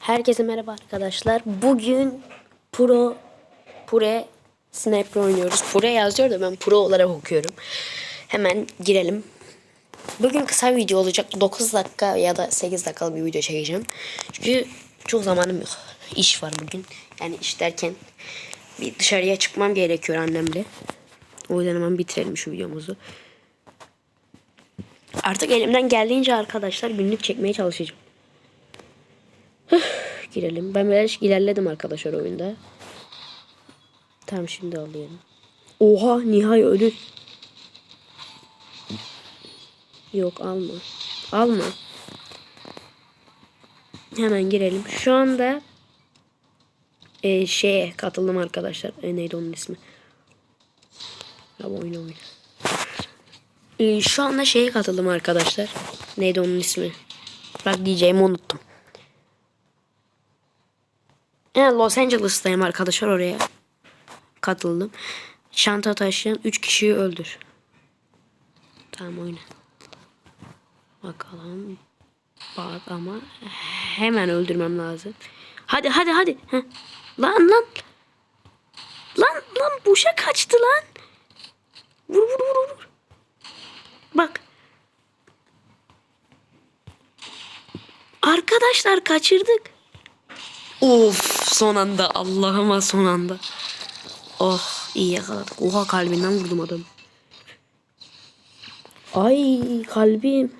Herkese merhaba arkadaşlar. Bugün Pro Pure Sniper oynuyoruz. Pure yazıyor da ben Pro olarak okuyorum. Hemen girelim. Bugün kısa video olacak. 9 dakika ya da 8 dakikalık bir video çekeceğim. Çünkü çok zamanım yok. İş var bugün. Yani iş derken bir dışarıya çıkmam gerekiyor annemle. O yüzden hemen bitirelim şu videomuzu. Artık elimden geldiğince arkadaşlar günlük çekmeye çalışacağım. Girelim. Ben birazcık ilerledim arkadaşlar oyunda. Tamam şimdi alıyorum. Oha Nihai ölü. Yok alma. Alma. Hemen girelim. Şu anda e, şeye katıldım arkadaşlar. E, neydi onun ismi? Ya oyna oyna. E, şu anda şeye katıldım arkadaşlar. Neydi onun ismi? Bak diyeceğimi unuttum. Evet, Los Angeles'tayım arkadaşlar oraya. Katıldım. Çanta taşıyan 3 kişiyi öldür. Tamam oyna. Bakalım. Bak ama hemen öldürmem lazım. Hadi hadi hadi. Heh. Lan lan. Lan lan boşa kaçtı lan. Vur vur vur vur. Bak. Arkadaşlar kaçırdık. Of son anda Allah'ıma son anda. Oh iyi yakaladık. Oha kalbinden vurdum adam. Ay kalbim.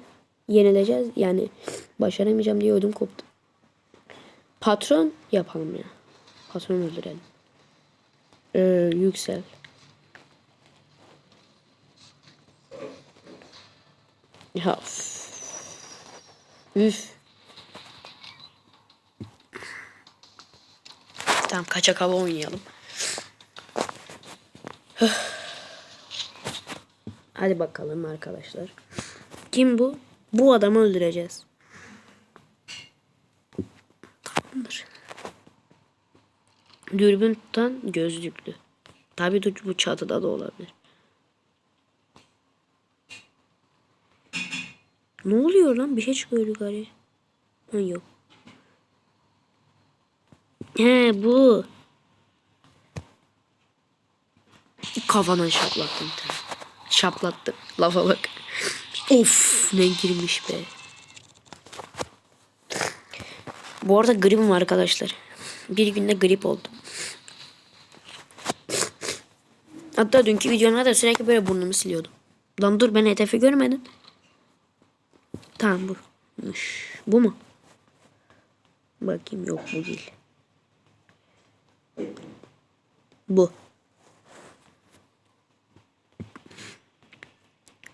Yenileceğiz yani başaramayacağım diye ödüm koptu. Patron yapalım ya. Patron öldürelim. Ee, yüksel. Ya. üf. Tamam kaçak hava oynayalım. Hadi bakalım arkadaşlar. Kim bu? Bu adamı öldüreceğiz. Tamamdır. Dürbün tutan gözlüklü. Tabii de bu çatıda da olabilir. Ne oluyor lan? Bir şey çıkıyor yukarıya. Ha, yok. He bu. Kafana şaplattım. Şaplattım. Lafa bak. Of ne girmiş be. Bu arada gripim arkadaşlar. Bir günde grip oldum. Hatta dünkü videomda da sürekli böyle burnumu siliyordum. Lan dur ben hedefi görmedim. Tamam buymuş. Bu mu? Bakayım yok bu değil. Bu.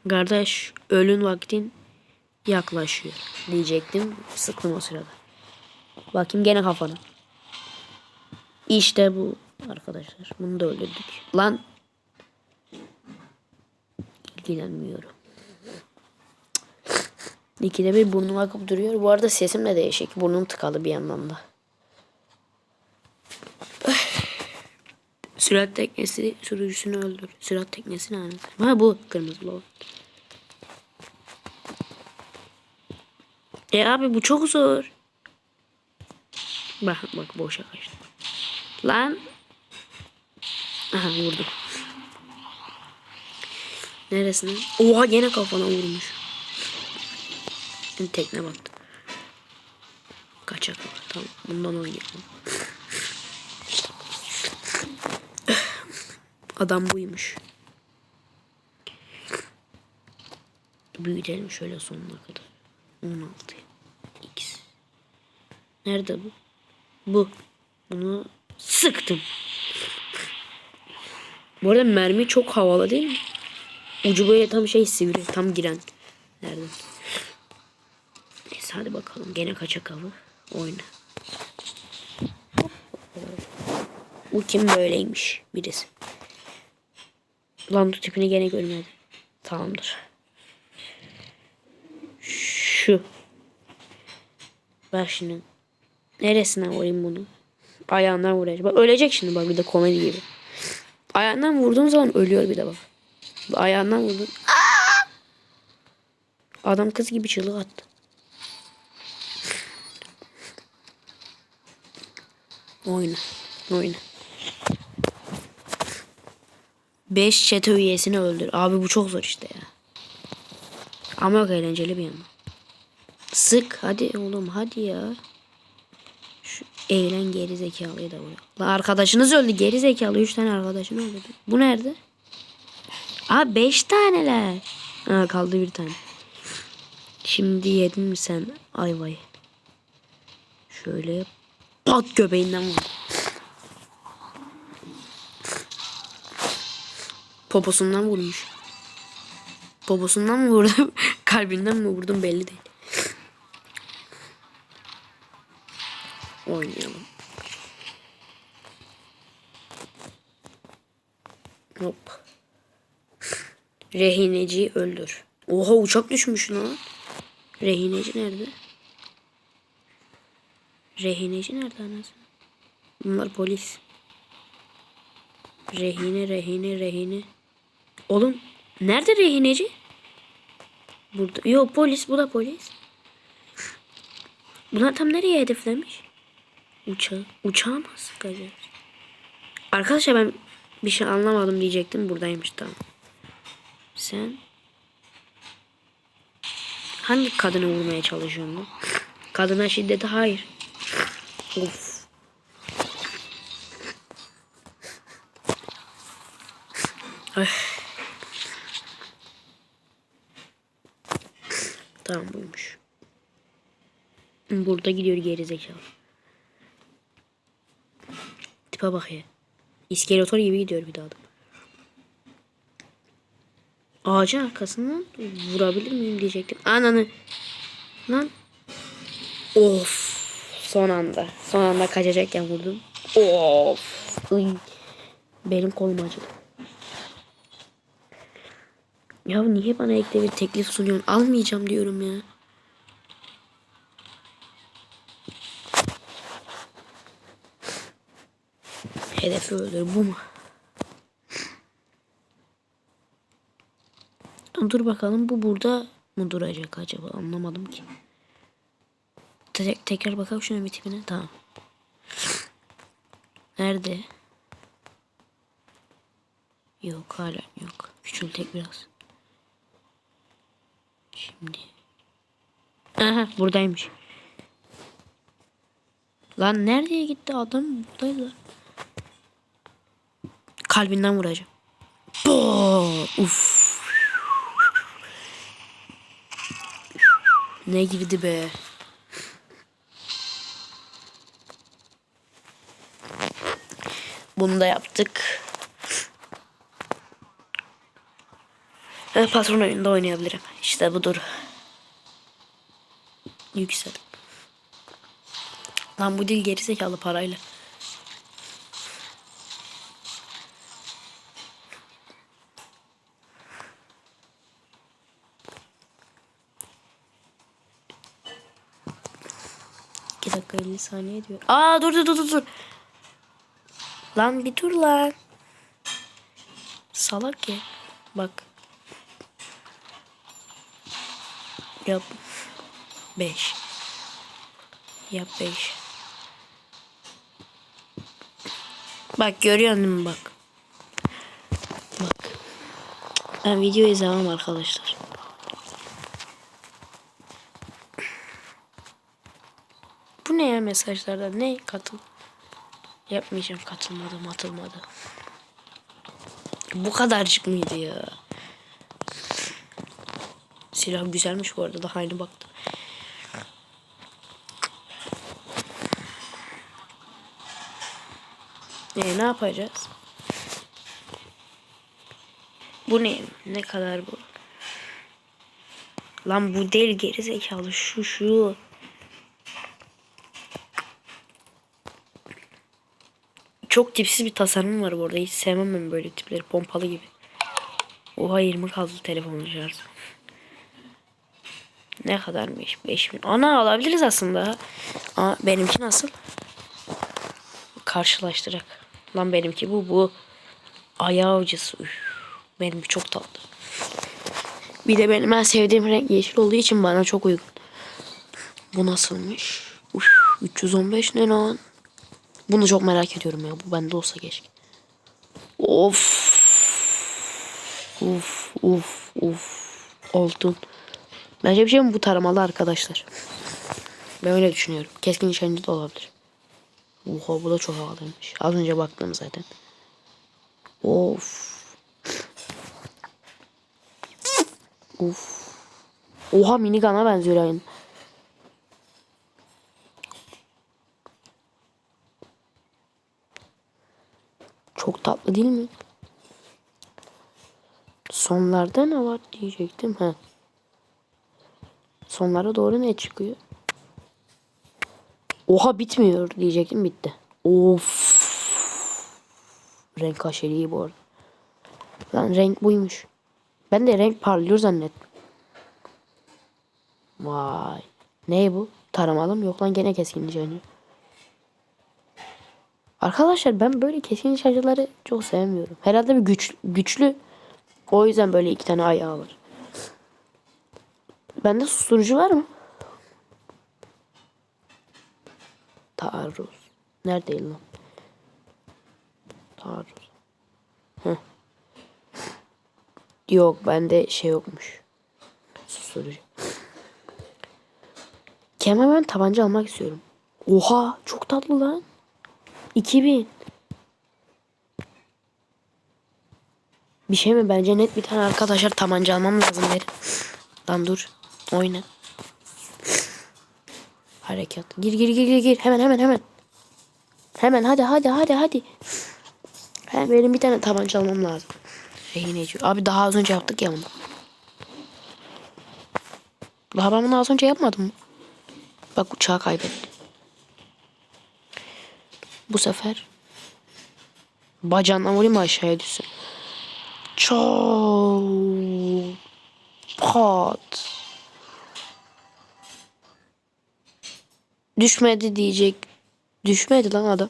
Kardeş ölün vaktin yaklaşıyor diyecektim. Sıktım o sırada. Bakayım gene kafana. İşte bu arkadaşlar. Bunu da öldürdük. Lan. İlgilenmiyorum. İkide bir burnum akıp duruyor. Bu arada sesim de değişik. Burnum tıkalı bir yandan da. Sürat teknesi sürücüsünü öldür. Sürat teknesi ne anlatır? Ha bu kırmızı lol. E abi bu çok zor. Bak bak boşa kaçtı. Lan. Aha vurdu. Neresine? Oha gene kafana vurmuş. Tekne baktı. Kaçak var. Tamam bundan oynayalım. Adam buymuş. Büyütelim şöyle sonuna kadar. 16. X. Nerede bu? Bu. Bunu sıktım. Bu arada mermi çok havalı değil mi? Ucu böyle tam şey sivri. Tam giren. Nerede? Neyse hadi bakalım. Gene kaçak avı. Oyna. Bu kim böyleymiş? Birisi. Lan bu tipini gene görmedim. Tamamdır. Şu. Bak şimdi. Neresinden vurayım bunu? Ayağından vuracağım. Bak ölecek şimdi bak bir de komedi gibi. Ayağından vurduğum zaman ölüyor bir de bak. Ayağından vurdum. Aa! Adam kız gibi çığlık attı. Oyna. Oyna. 5 çete üyesini öldür. Abi bu çok zor işte ya. Ama yok eğlenceli bir yandan. Sık hadi oğlum hadi ya. Şu eğlen geri zekalıyı da vuruyor. Lan arkadaşınız öldü geri zekalı. 3 tane arkadaşın öldü. Bu nerede? Aa 5 taneler. Ha kaldı bir tane. Şimdi yedin mi sen ayvayı? Şöyle pat göbeğinden vur. Poposundan vurmuş. Poposundan mı vurdum? Kalbinden mi vurdum belli değil. Oynayalım. Hop. Rehineci öldür. Oha uçak düşmüş lan. Rehineci nerede? Rehineci nerede anasını? Bunlar polis. Rehine rehine rehine. Oğlum nerede rehineci? Burada. Yok polis bu da polis. Bunlar tam nereye hedeflemiş? Uçağı. Uçağı mı sıkacağız? Arkadaşlar ben bir şey anlamadım diyecektim. Buradaymış tamam. Sen hangi kadını vurmaya çalışıyorsun lan? Kadına şiddeti hayır. Of. Ay. Tamam buymuş. Burada gidiyor geri zekalı. Tipe bak ya. İskeletor gibi gidiyor bir daha adam. Ağacın arkasından vurabilir miyim diyecektim. Ananı. Lan. Of. Son anda. Son anda kaçacakken vurdum. Of. Benim kolum acıdı. Ya niye bana ekle bir teklif sunuyorsun? Almayacağım diyorum ya. Hedefi öldür bu mu? Dur bakalım bu burada mı duracak acaba anlamadım ki. Tek, tekrar bakalım şuna bir tipine. Tamam. Nerede? Yok hala yok. Küçültek biraz. Şimdi. Aha buradaymış. Lan nereye gitti adam? Buradaydı. Kalbinden vuracağım. Bo! Uf. Ne girdi be? Bunu da yaptık. Ben patron oyunda oynayabilirim. İşte budur. Yüksel. Lan bu dil gerizekalı parayla. İki dakika 50 saniye diyor. Aa dur dur dur, dur. Lan bir dur lan. Salak ya. Bak. Yap. 5. Yap 5. Bak görüyor musun bak. Bak. Ben video izlemem arkadaşlar. Bu ne ya mesajlarda? Ne katıl? Yapmayacağım katılmadı atılmadı. Bu kadarcık mıydı ya? Silah güzelmiş bu arada daha aynı baktım. E, ne yapacağız? Bu ne? Ne kadar bu? Lan bu değil geri zekalı şu şu. Çok tipsiz bir tasarım var bu arada. Hiç sevmem ben böyle tipleri. Pompalı gibi. Oha 20 kaldı telefonun şarjı. Ne kadarmış? 5000. Ana alabiliriz aslında. Ama benimki nasıl? Karşılaştırak. Lan benimki bu bu. Ayağı avcısı. Üf. Benimki çok tatlı. Bir de benim en sevdiğim renk yeşil olduğu için bana çok uygun. Bu nasılmış? Uf, 315 ne lan? Bunu çok merak ediyorum ya. Bu bende olsa keşke. Of. Uf uf uf. Altın. Bence bir şey mi bu taramalı arkadaşlar. Ben öyle düşünüyorum. Keskin nişancı da olabilir. Oha bu da çok havalıymış. Az önce baktım zaten. Of. Of. Oha minigana benziyor aynı. Çok tatlı değil mi? Sonlarda ne var diyecektim. Ha. Sonlara doğru ne çıkıyor? Oha bitmiyor diyecektim bitti. Of. Renk aşırı iyi bu arada. Lan renk buymuş. Ben de renk parlıyor zannettim. Vay. Ne bu? Taramalı mı? Yok lan gene keskin nişancı. Arkadaşlar ben böyle keskin nişancıları çok sevmiyorum. Herhalde bir güç, güçlü. O yüzden böyle iki tane ayağı var. Bende susturucu var mı? Taarruz. Neredeyim lan? Taarruz. Heh. Yok bende şey yokmuş. Susturucu. Kemal ben tabanca almak istiyorum. Oha çok tatlı lan. 2000. Bir şey mi? Bence net bir tane arkadaşlar tabanca almam lazım derim. Lan dur. Oyna. Harekat. Gir gir gir gir gir. Hemen hemen hemen. Hemen hadi hadi hadi hadi. Hemen benim bir tane tabanca almam lazım. Rehineci. Abi daha az önce yaptık ya bunu. Daha ben bunu az önce yapmadım mı? Bak uçağı kaybettim. Bu sefer bacağından vurayım aşağıya düşsün. Çok pat. Düşmedi diyecek. Düşmedi lan adam.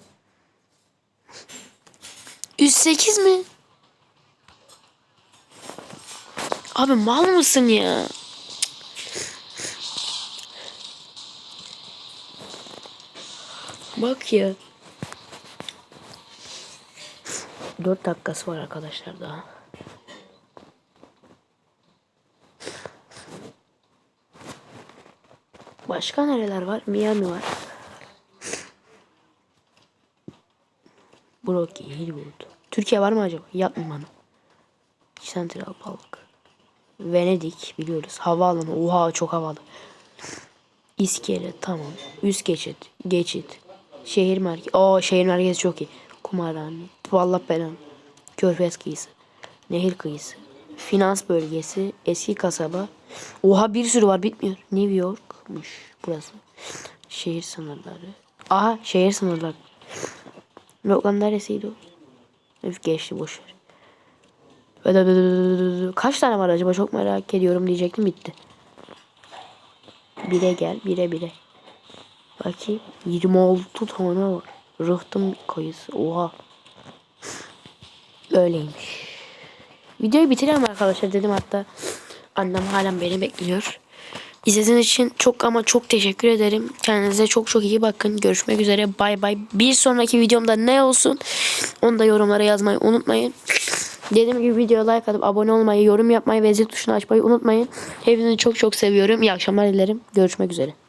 108 mi? Abi mal mısın ya? Bak ya. 4 dakikası var arkadaşlar daha. Başka nereler var? Miami var. Brokey, Hollywood. Türkiye var mı acaba? Yapmayayım bana. Central Park. Venedik biliyoruz. Havaalanı. Oha çok havalı. İskele tamam. Üst geçit. Geçit. Şehir merkezi. Oo şehir merkezi çok iyi. Kumarhane. Vallahi belanı. Körfez kıyısı. Nehir kıyısı. Finans bölgesi. Eski kasaba. Oha bir sürü var bitmiyor. New York'muş burası. Şehir sınırları. Aha şehir sınırları. Yok lan neresiydi o? Öf geçti boşver. Kaç tane var acaba çok merak ediyorum diyecektim bitti. Bire gel bire bire. Bakayım 26 tane var. Rıhtım kayısı oha. Öyleymiş. Videoyu bitirelim arkadaşlar dedim hatta. Annem halen beni bekliyor. İzlediğiniz için çok ama çok teşekkür ederim. Kendinize çok çok iyi bakın. Görüşmek üzere. Bay bay. Bir sonraki videomda ne olsun onu da yorumlara yazmayı unutmayın. Dediğim gibi videoya like atıp abone olmayı, yorum yapmayı ve zil tuşunu açmayı unutmayın. Hepinizi çok çok seviyorum. İyi akşamlar dilerim. Görüşmek üzere.